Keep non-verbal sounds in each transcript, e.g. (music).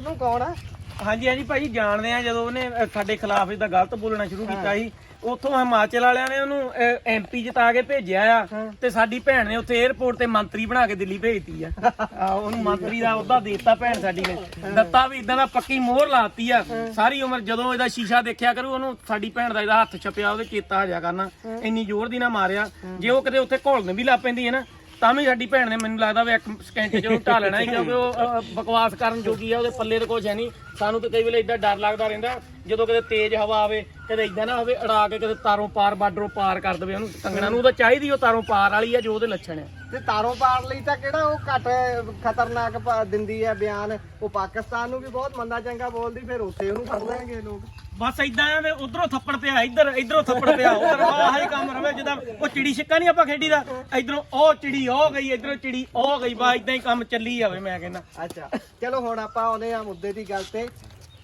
ਉਹਨੂੰ ਕੌਣ ਆ? ਹਾਂਜੀ ਹਾਂਜੀ ਭਾਈ ਜਾਣਦੇ ਆ ਜਦੋਂ ਉਹਨੇ ਅ, ਸਾਡੇ ਖਿਲਾਫ ਇਹਦਾ ਗਲਤ ਬੋਲਣਾ ਸ਼ੁਰੂ ਕੀਤਾ ਸੀ ਉੱਥੋਂ ਹਿਮਾਚਲ ਵਾਲਿਆਂ ਨੇ ਉਹਨੂੰ ਐਮਪੀ ਜਿਤਾ ਕੇ ਭੇਜਿਆ ਆ ਤੇ ਸਾਡੀ ਭੈਣ ਨੇ ਉੱਥੇ 에ਅਰਪੋਰਟ ਤੇ ਮੰਤਰੀ ਬਣਾ ਕੇ ਦਿੱਲੀ ਭੇਜਤੀ ਆ। (laughs) ਆ, ਉਹਨੂੰ ਮੰਤਰੀ ਦਾ ਅਹੁਦਾ ਦੇਤਾ ਭੈਣ ਸਾਡੀ ਨੇ। ਦਿੱਤਾ ਵੀ ਇਦਾਂ ਦਾ ਪੱਕੀ ਮੋਹਰ ਲਾਤੀ ਆ। ਸਾਰੀ ਉਮਰ ਜਦੋਂ ਇਹਦਾ ਸ਼ੀਸ਼ਾ ਦੇਖਿਆ ਕਰੂ ਉਹਨੂੰ ਸਾਡੀ ਭੈਣ ਦਾ ਇਹਦਾ ਹੱਥ ਛਪਿਆ ਉਹਦੇ ਚੇਤਾ ਆ ਜਾ ਕਰਨਾ। ਇੰਨੀ ਜ਼ੋਰ ਦੀ ਨਾ ਮਾਰਿਆ। ਜੇ ਉਹ ਕਦੇ ਉੱਥੇ ਘੋਲਣ ਵੀ ਲੱਗ ਪੈਂਦੀ ਹੈ ਨਾ ਤਾਂ ਵੀ ਸਾਡੀ ਭੈਣ ਨੇ ਮੈਨੂੰ ਲੱਗਦਾ ਵੀ ਇੱਕ ਸਕਿੰਟ ਚ ਉਹਨੂੰ ਢਾ ਲੈਣਾ ਸੀ ਕਿਉਂਕਿ ਉਹ ਅ, ਬਕਵਾਸ ਕਰਨ ਜੋਗੀ ਆ ਉਹਦੇ ਪੱਲੇ ਤੇ ਕੁਝ ਹੈ ਨਹੀਂ। ਸਾਨੂੰ ਤਾਂ ਕਈ ਵੇਲੇ ਇਦਾਂ ਡਰ ਲੱਗਦਾ ਰਹਿੰਦਾ ਜਦੋਂ ਕਦੇ ਤੇਜ਼ ਹਵਾ ਆਵੇ ਕਦੇ ਇਦਾਂ ਨਾ ਹੋਵੇ ਅੜਾ ਕੇ ਕਦੇ ਤਾਰੋਂ ਪਾਰ ਬਾਰਡਰੋਂ ਪਾਰ ਕਰ ਦੇਵੇ ਉਹਨੂੰ ਕੰਗਣਾ ਨੂੰ ਉਹਦਾ ਚਾਹੀਦੀ ਉਹ ਤਾਰੋਂ ਪਾਰ ਵਾਲੀ ਆ ਜੋ ਉਹਦੇ ਲੱਛਣ ਆ। ਤੇ ਤਾਰੋਂ ਪਾਰ ਲਈ ਤਾਂ ਕਿਹੜਾ ਉਹ ਘੱਟ ਖਤਰਨਾਕ ਪ- ਦਿੰਦੀ ਹੈ ਬਿਆਨ? ਉਹ ਪਾਕਿਸਤਾਨ ਨੂੰ ਵੀ ਬਹੁਤ ਮੰਦਾ ਚੰਗਾ ਬੋਲਦੀ ਫਿਰ ਉੱਥੇ ਉਹਨੂੰ ਫੜ ਲੈਣਗੇ ਲੋਕ। ਬਸ ਇਦਾਂ ਆ ਵੀ ਉਧਰੋਂ ਥੱਪੜ ਪਿਆ, ਇੱਧਰ, ਇਧਰੋਂ ਥੱਪੜ ਪਿਆ, ਉਧਰ ਆਹ ਕੰਮ ਰਵੇ, ਜਿੱਦਾਂ ਉਹ ਚਿੜੀ ਛਿੱਕਾ ਨਹੀਂ ਆਪਾਂ ਖੇਡੀ ਦਾ, ਇਧਰੋਂ ਉਹ ਚਿੜੀ ਉਹ ਗਈ, ਇਧਰੋਂ ਚਿੜੀ ਉਹ ਗਈ ਬਾ ਇਦਾਂ ਹੀ ਕੰਮ ਚੱਲੀ ਜਾਵੇ, ਮੈਂ ਕਹਿੰਦਾ। ਅੱਛਾ, ਚਲੋ ਹੁਣ ਆਪਾਂ ਆਉਂਦੇ ਆ ਮੁੱਦੇ ਦੀ ਗੱਲ ਤੇ।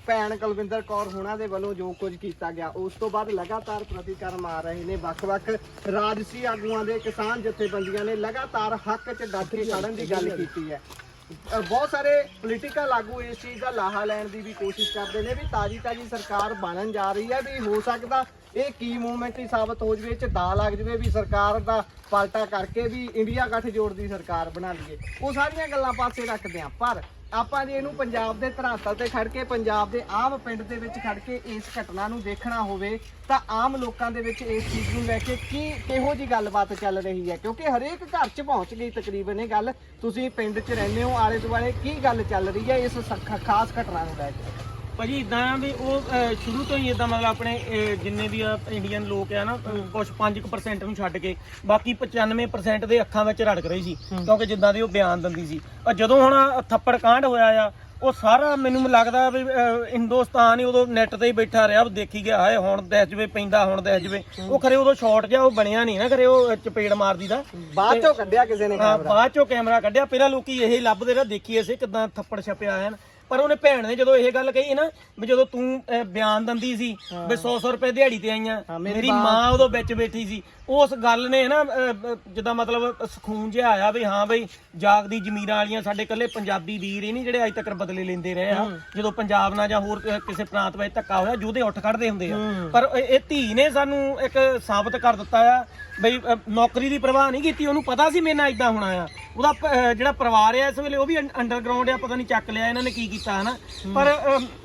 ਭੈਣ ਕੁਲਵਿੰਦਰ ਕੌਰ ਹੁਣਾਂ ਦੇ ਵੱਲੋਂ ਜੋ ਕੁਝ ਕੀਤਾ ਗਿਆ, ਉਸ ਤੋਂ ਬਾਅਦ ਲਗਾਤਾਰ ਪ੍ਰਤੀਕਰਮ ਆ ਰਹੇ ਨੇ ਵੱਖ-ਵੱਖ ਰਾਜਸੀ ਆਗੂਆਂ ਦੇ ਕਿਸਾਨ ਜਥੇਬੰਦੀਆਂ ਨੇ ਲਗਾਤਾਰ ਹੱਕ 'ਚ ਡਾਕੇ ਕੇ ਖੜਨ ਦੀ ਗੱਲ ਕੀਤੀ ਹੈ। ਅ, ਬਹੁਤ ਸਾਰੇ ਪੋਲੀਟੀਕਲ ਆਗੂ ਇਸ ਚੀਜ਼ ਦਾ ਲਾਹਾ ਲੈਣ ਦੀ ਵੀ ਕੋਸ਼ਿਸ਼ ਕਰਦੇ ਨੇ ਵੀ ਤਾਜੀ ਤਾਜੀ ਸਰਕਾਰ ਬਣਨ ਜਾ ਰਹੀ ਹੈ ਵੀ ਹੋ ਸਕਦਾ ਇਹ ਕੀ ਮੂਵਮੈਂਟ ਹੀ ਸਾਬਤ ਹੋ ਜਵੇ ਚ ਦਾ ਲੱਗ ਜਵੇ ਵੀ ਸਰਕਾਰ ਦਾ ਪਲਟਾ ਕਰਕੇ ਵੀ ਇੰਡੀਆ ਗੱਠਜੋੜ ਦੀ ਸਰਕਾਰ ਬਣਾ ਲਈਏ। ਉਹ ਸਾਰੀਆਂ ਗੱਲਾਂ ਪਾਸੇ ਰੱਖਦੇ ਆ ਪਰ ਆਪਾਂ ਜੇ ਇਹਨੂੰ ਪੰਜਾਬ ਦੇ ਧਰਾਤਲ ਤੇ ਖੜ ਕੇ, ਪੰਜਾਬ ਦੇ ਆਮ ਪਿੰਡ ਦੇ ਵਿੱਚ ਖੜ ਕੇ ਇਸ ਘਟਨਾ ਨੂੰ ਦੇਖਣਾ ਹੋਵੇ, ਤਾਂ ਆਮ ਲੋਕਾਂ ਦੇ ਵਿੱਚ ਇਸ ਚੀਜ਼ ਨੂੰ ਲੈ ਕੇ ਕੀ ਕਿਹੋ ਜੀ ਗੱਲਬਾਤ ਚੱਲ ਰਹੀ ਹੈ? ਕਿਉਂਕਿ ਹਰੇਕ ਘਰ 'ਚ ਪਹੁੰਚ ਗਈ ਤਕਰੀਬਨ ਇਹ ਗੱਲ। ਤੁਸੀਂ ਪਿੰਡ 'ਚ ਰਹਿੰਦੇ ਹੋ ਆਲੇ ਦੁਆਲੇ ਕੀ ਗੱਲ ਚੱਲ ਰਹੀ ਹੈ ਇਸ ਸ- ਖਾਸ ਘਟਨਾ ਨੂੰ ਲੈ ਕੇ? ਭਾਜੀ ਇਦਾਂ ਵੀ ਉਹ ਅਹ, ਸ਼ੁਰੂ ਤੋਂ ਹੀ ਇਦਾਂ ਮਤਲਬ ਆਪਣੇ ਅਹ, ਜਿੰਨੇ ਵੀ ਆ ਇੰਡੀਅਨ ਲੋਕ ਆ ਨਾ ਅਹ, ਕੁਛ 5% ਨੂੰ ਛੱਡ ਕੇ ਬਾਕੀ 95% ਦੇ ਅੱਖਾਂ ਵਿੱਚ ਰੜਕ ਰਹੀ ਸੀ ਕਿਉਂਕਿ ਜਿੱਦਾਂ ਦੇ ਉਹ ਬਿਆਨ ਦਿੰਦੀ ਸੀ। ਪਰ ਜਦੋਂ ਹੁਣ ਆਹ ਥੱਪੜ ਕਾਂਡ ਹੋਇਆ ਆ ਉਹ ਸਾਰਾ ਮੈਨੂੰ ਲੱਗਦਾ ਵੀ ਅਹ, ਹਿੰਦੁਸਤਾਨ ਹੀ ਉਦੋਂ ਨੈਟ ਤੇ ਹੀ ਬੈਠਾ ਰਿਹਾ ਉਹ ਦੇਖੀ ਗਿਆ ਹਾਏ ਹੁਣ ਦੇਖ ਜਵੇ ਪੈਂਦਾ ਹੁਣ ਦੇਖ ਜਵੇ। ਉਹ ਖਰੇ ਉਦੋਂ ਸ਼ਾਟ ਜਿਹਾ ਉਹ ਬਣਿਆ ਨਹੀਂ ਨਾ ਖਰੇ ਉਹ ਚਪੇੜ ਮਾਰਦੀ ਦਾ। ਬਾਅਦ 'ਚੋਂ ਕੱਢਿਆ ਕਿਸੇ ਨੇ ਹਾਂ, ਕੈਮਰਾ ਬਾਅਦ ਚੋਂ ਕੈਮਰਾ ਕੱਢਿਆ। ਪਹਿਲਾਂ ਲੋਕੀ ਇਹ ਲੱਭਦੇ ਰਹੇ ਦੇਖੀਏ ਸੀ ਕਿਦਾਂ ਥੱਪੜ ਛਪਿਆ ਹੈ ਪਰ ਉਹਨੇ ਭੈਣ ਨੇ ਜਦੋਂ ਇਹ ਗੱਲ ਕਹੀ ਨਾ ਵੀ ਜਦੋਂ ਤੂੰ ਅਹ, ਬਿਆਨ ਦਿੰਦੀ ਸੀ ਵੀ 100 100 ਰੁਪਏ ਦਿਹਾੜੀ ਤੇ ਆਈਆਂ ਹਾਂ, ਮੇਰੀ ਮੇਰੀ ਮਾਂ ਉਦੋਂ ਵਿੱਚ ਬੈਠੀ ਸੀ। ਉਸ ਗੱਲ ਨੇ ਨਾ ਅਹ, ਅਹ, ਜਿੱਦਾਂ ਮਤਲਬ ਸਕੂਨ ਜਿਹਾ ਆਇਆ ਵੀ ਹਾਂ ਬਈ ਜਾਗਦੀ ਜ਼ਮੀਰਾਂ ਵਾਲੀਆਂ ਸਾਡੇ ਕੱਲੇ ਪੰਜਾਬੀ ਵੀਰ ਹੀ ਨਹੀਂ ਜਿਹੜੇ ਅੱਜ ਤੱਕ ਬਦਲੇ ਲੈਂਦੇ ਰਹੇ ਆ। ਜਦੋਂ ਪੰਜਾਬ ਨਾਲ ਜਾਂ ਹੋਰ ਕਿਸੇ ਪ੍ਰਾਂਤ ਵਿੱਚ ਧੱਕਾ ਹੋਇਆ ਜੂਦੇ ਉੱਠ ਖੜਦੇ ਹੁੰਦੇ ਆ। ਪਰ ਇਹ ਇਹ ਧੀ ਨੇ ਸਾਨੂੰ ਇੱਕ ਸਾਬਤ ਕਰ ਦਿੱਤਾ ਆ ਬਈ ਅਹ, ਨੌਕਰੀ ਦੀ ਪਰਵਾਹ ਨਹੀਂ ਕੀਤੀ। ਉਹਨੂੰ ਪਤਾ ਸੀ ਮੇਰੇ ਨਾਲ ਇਦਾਂ ਹੋਣਾ ਆ। ਉਹਦਾ ਪ- ਜਿਹੜਾ ਪਰਿਵਾਰ ਆ ਇਸ ਵੇਲੇ ਉਹ ਵੀ ਅੰਡਰਗਰਾਉਂਡ ਆ ਪਤਾ ਨਹੀਂ ਚੱਕ ਲਿਆ ਇਹਨਾਂ ਨੇ ਕੀ ਕੀਤਾ ਹਨਾ? ਪਰ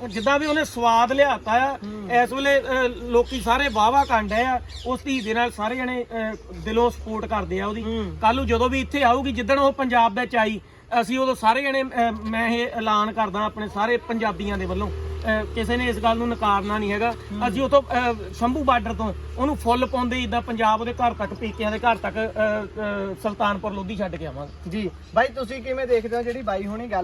ਜਿੱਦਾਂ ਵੀ ਉਹਨੇ ਸਵਾਦ ਲਿਆਤਾ ਆ ਇਸ ਵੇਲੇ ਅਹ, ਲੋਕੀ ਸਾਰੇ ਵਾਵਾ ਕਾਂਡੇ ਆ ਉਸ ਧੀ ਦੇ ਨਾਲ ਸਾਰੇ ਜਣੇ ਦਿਲੋਂ ਸਪੋਰਟ ਕਰਦੇ ਆ ਉਹਦੀ। ਕੱਲ ਨੂੰ ਜਦੋਂ ਵੀ ਇੱਥੇ ਆਊਗੀ ਜਿੱਦਣ ਉਹ ਪੰਜਾਬ ਵਿੱਚ ਆਈ ਅਸੀਂ ਉਦੋਂ ਸਾਰੇ ਜਣੇ ਮੈਂ ਇਹ ਐਲਾਨ ਕਰਦਾ ਆਪਣੇ ਸਾਰੇ ਪੰਜਾਬੀਆਂ ਦੇ ਵੱਲੋਂ। ਅਹ, ਕਿਸੇ ਨੇ ਇਸ ਗੱਲ ਨੂੰ ਨਕਾਰਨਾ ਨਹੀਂ ਹੈਗਾ। ਅਸੀਂ ਉਤੋਂ ਸ਼ੰਭੂ ਬਾਰਡਰ ਤੋਂ ਉਹਨੂੰ ਫੁੱਲ ਪਾਉਂਦੇ ਇਦਾਂ ਪੰਜਾਬ ਉਹਦੇ ਘਰ ਤੱਕ ਪੇਕਿਆਂ ਦੇ ਘਰ ਤੱਕ ਅਹ, ਅਹ, ਸੁਲਤਾਨਪੁਰ ਲੋਧੀ ਛੱਡ ਕੇ ਆਵਾਂਗੇ। ਜੀ। ਬਾਈ ਤੁਸੀਂ ਕਿਵੇਂ ਦੇਖਦੇ ਹੋ ਜਿਹੜੀ ਬਾਈ ਹੁਣੀ ਗੱਲ